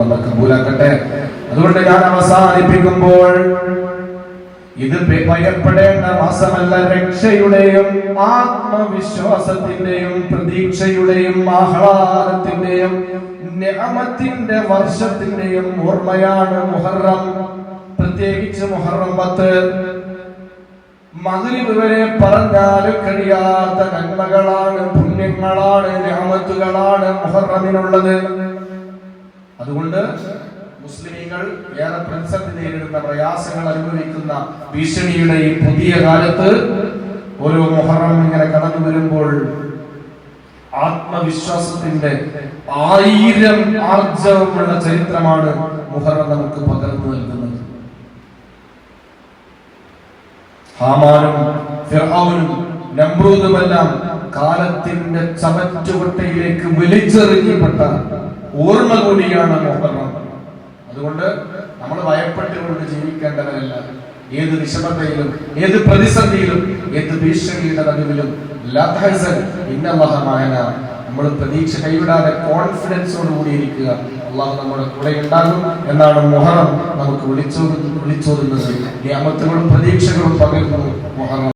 കബൂലാക്കട്ടെ അതുകൊണ്ട് ഞാൻ അവസാനിപ്പിക്കുമ്പോൾ ഇത് ഭയ- ഭയപ്പെടേണ്ട മാസമല്ല. രക്ഷയുടെയും ആത്മവിശ്വാസത്തിന്റെയും പ്രതീക്ഷയുടെയും ആഹ്ലാദത്തിന്റെയും നിഅമത്തിന്റെ വർഷത്തിന്റെയും ഓർമ്മയാണ് മുഹറം. പ്രത്യേകിച്ച് മുഹറം പത്ത്. മകരിബ് വരെ പറഞ്ഞാലും കഴിയാത്ത നന്മകളാണ് പുണ്യങ്ങളാണ് നിഅമത്തുകളാണ് മുഹറമിനുള്ളത്. അതുകൊണ്ട് മുസ്ലിമീങ്ങൾ ഏറെ പ്രതിസന്ധി നേരിടുന്ന പ്രയാസങ്ങൾ അനുഭവിക്കുന്ന ഭീഷണിയുടെ ഈ പുതിയ കാലത്ത് ഓരോ മൊഹറം ഇങ്ങനെ കടന്നു വരുമ്പോൾ ആത്മവിശ്വാസത്തിന്റെ ആയിരം ആർജവമുള്ള ചരിത്രമാണ് മുഹറം നമുക്ക് പകർന്നു നൽകുന്നത്. ഹാമാനും ഫിർഹാവനും നമ്രൂദുമെല്ലാം കാലത്തിന്റെ ചമറ്റുകൊട്ടയിലേക്ക് വലിച്ചെറിയപ്പെട്ട ഓർമ്മ കൂടിയാണ് അതുകൊണ്ട് നമ്മൾ ഭയപ്പെട്ടുകൊണ്ട് ജീവിക്കേണ്ടവരല്ല. ഏത് വിഷമതയിലും ഏത് പ്രതിസന്ധിയിലും ഏത് ഭീഷണിയുടെ നടുവിലും. ലാ ഇന്ന ഇന്നല്ലാഹ മഅന. നമ്മൾ പ്രതീക്ഷ കൈവിടാതെ കോൺഫിഡൻസോട് കൂടിയിരിക്കുക അള്ളാഹു നമ്മുടെ കൂടെ ഉണ്ടാകും എന്നാണ് മൊഹറം നമുക്ക് വിളിച്ചോ വിളിച്ചോതുന്നത്. നിയമത്തുകളും പ്രതീക്ഷകളും പകരുന്നു മുഹറം.